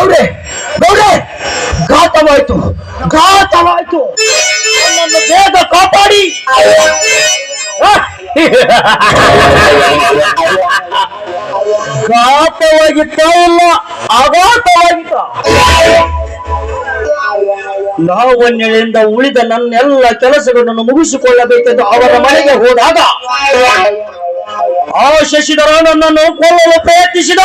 ಗೌಡೆ ಗೌಡೆ ಘಾತವಾಯ್ತು ಘಾತವಾಯ್ತು. ನನ್ನ ಬೇಗ ಕಾಪಾಡಿ. ಘಾತವಾಗಿತ್ತ ಇಲ್ಲ, ಅಘಾತವಾಗಿತ್ತ. ಲಾವಣ್ಯದಿಂದ ಉಳಿದ ನನ್ನೆಲ್ಲ ಕೆಲಸಗಳನ್ನು ಮುಗಿಸಿಕೊಳ್ಳಬೇಕೆಂದು ಅವರ ಮನೆಗೆ ಹೋದಾಗ, ಆ ಶಶಿಧರ ನನ್ನನ್ನು ಕೊಲ್ಲಲು ಪ್ರಯತ್ನಿಸಿದ.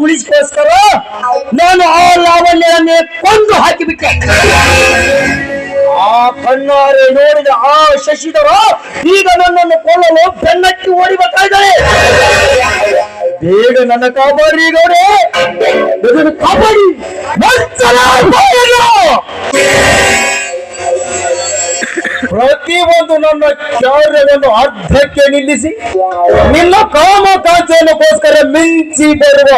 ಉಳಿಸಿಕೋಸ್ಕರ ನಾನು ಆ ಲಾವಣ್ಯನ್ನೇ ಕೊಂದು ಹಾಕಿಬಿಟ್ಟೆ. ಆ ಕಣ್ಣಾರೆ ನೋಡಿದ ಆ ಶಶಿಧರ ಈಗ ನನ್ನನ್ನು ಕೊಲ್ಲಲು ಬೆನ್ನಟ್ಟಿ ಇದ್ದಾರೆ ಬೇಗ ನನ್ನ ಕಾಪಾಡಿ ನನ್ನ ಕಾರ್ಯವನ್ನು ಅರ್ಧಕ್ಕೆ ನಿಲ್ಲಿಸಿ, ನಿನ್ನ ಕಾಮಕಾಂಕ್ಷೆಯನ್ನುಗೋಸ್ಕರ ಮಿಂಚಿ ಬರುವ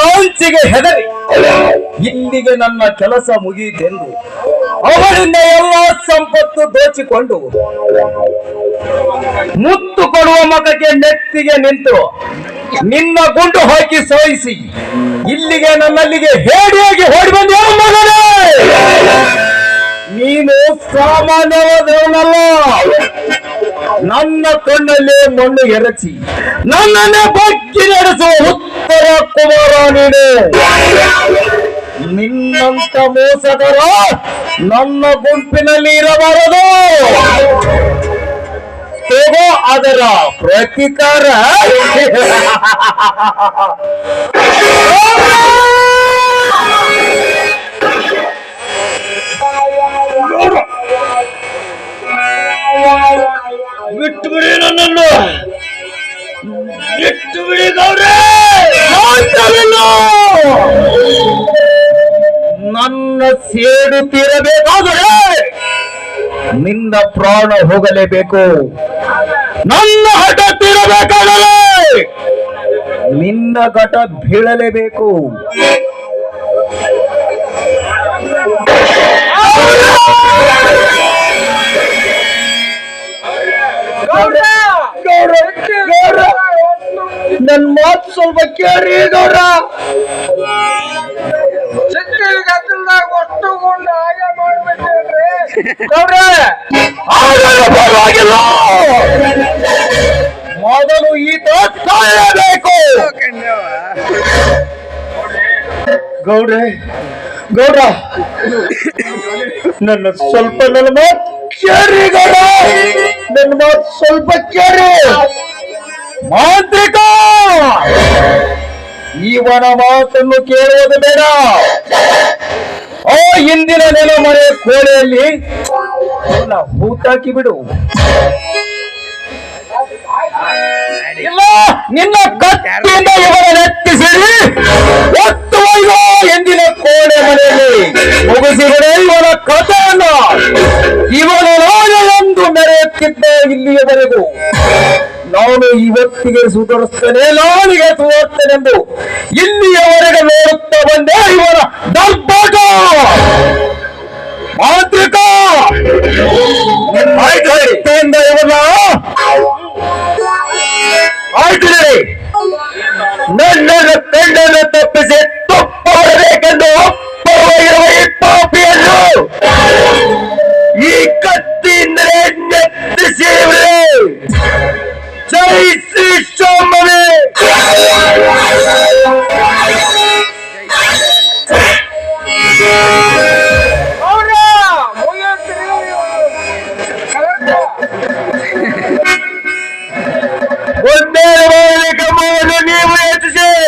ಲಾಂಚಿಗೆ ಹೆದರಿ. ಇಲ್ಲಿಗೆ ನನ್ನ ಕೆಲಸ ಮುಗಿಯಿತೆಂದು ಅವರಿಂದ ಎಲ್ಲ ಸಂಪತ್ತು ದೋಚಿಕೊಂಡು ಮುತ್ತು ಕೊಡುವ ಮಗಕ್ಕೆ ನೆತ್ತಿಗೆ ನಿಂತು ನಿನ್ನ ಗುಂಡು ಹಾಕಿ ಸೋಯಿಸಿ. ಇಲ್ಲಿಗೆ ನನ್ನಲ್ಲಿಗೆ ಹೇಡಿಯಾಗಿ ಓಡಿ ಬಂದ ಮಗನೇ! ನೀನು ಸಾಮಾನ್ಯವಾದವನಲ್ಲ ನನ್ನ ಕಣ್ಣಲ್ಲಿ ಮಣ್ಣು ಎರಚಿ, ನನ್ನನ್ನೇ ಬಗ್ಗಿ ನಡೆಸುವ ಉತ್ತರ ಕುಮಾರ ನೀನು. ನಿನ್ನಂತ ಮೋಸಗರ ನನ್ನ ಗುಂಪಿನಲ್ಲಿ ಇರಬಾರದು. ಅದರ ಪ್ರತಿಕಾರ. ಬಿಟ್ಟು ಬಿಡಿ ನನ್ನನ್ನು. ಬಿಟ್ಟು ಬಿಡಿ ಗೌರೇ ನನ್ನ ಸೇಡು ತೀರಬೇಕಾದರೆ ನಿನ್ನ ಪ್ರಾಣ ಹೋಗಲೇಬೇಕು. ನನ್ನ ಹಠ ತೀರಬೇಕಾದರೆ ನಿನ್ನ ಘಟ ಬೀಳಲೇಬೇಕು. ನನ್ ಮಾತು ಸ್ವಲ್ಪ ಕೇಳಿ ನನ್ ಮಾತು ಸ್ವಲ್ಪ ಹಾಗೆ ಮಾಡ್ಬಿಟ್ಟೇನ್ರಿ. ಗೌಡ್ರೆ, ಆಗಲ್ಲ ಪರವಾಗಿಲ್ಲ. ಮೊದಲು ಈತ ಸಾಯಬೇಕು ಗೌಡ್ರೆ ಗೌಡ ನನ್ನ ಸ್ವಲ್ಪ ನನ್ನ ಮಾತು ಕೇರಿ ಗೌಡ ನನ್ನ ಮಾತು ಸ್ವಲ್ಪ ಕೇಳಿ. ಮಾಂತ್ರಿಕ! ಇವನ ಮಾತನ್ನು ಕೇಳುವುದು ಬೇಡ. ಓ ಇಂದಿನ ನೆಲಮನೆ ಕೋಣೆಯಲ್ಲಿ ಅವನ ಹೂತಾಕಿ ಬಿಡು. ಇಲ್ಲ, ನಿನ್ನ ಕತ್ತಿಯಿಂದ ಇವನ ನೆತ್ತಿಸಿರಿ ಕೋಣೆ ಮನೆಯಲ್ಲಿ ಮುಗಿಸಿದರೆ ಇವನ ಕಥೆಯನ್ನು ಇವನು ರಾಜನೆಂದು ಮೆರೆಯುತ್ತಿದ್ದೆ ಇಲ್ಲಿಯವರೆಗೂ. ನಾನು ಇವತ್ತಿಗೆ ಸುಧಾರಿಸ್ತೇನೆ ನಾನಿಗೆ ಸುಧಾರಿಸ್ತೇನೆಂದು ಇಲ್ಲಿಯವರೆಗೆ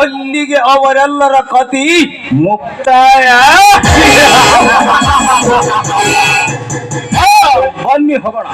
ಅಲ್ಲಿಗೆ ಅವರೆಲ್ಲರ ಕತಿ ಮುಕ್ತಾಯ. ಬನ್ನಿ ಹೋಗೋಣ.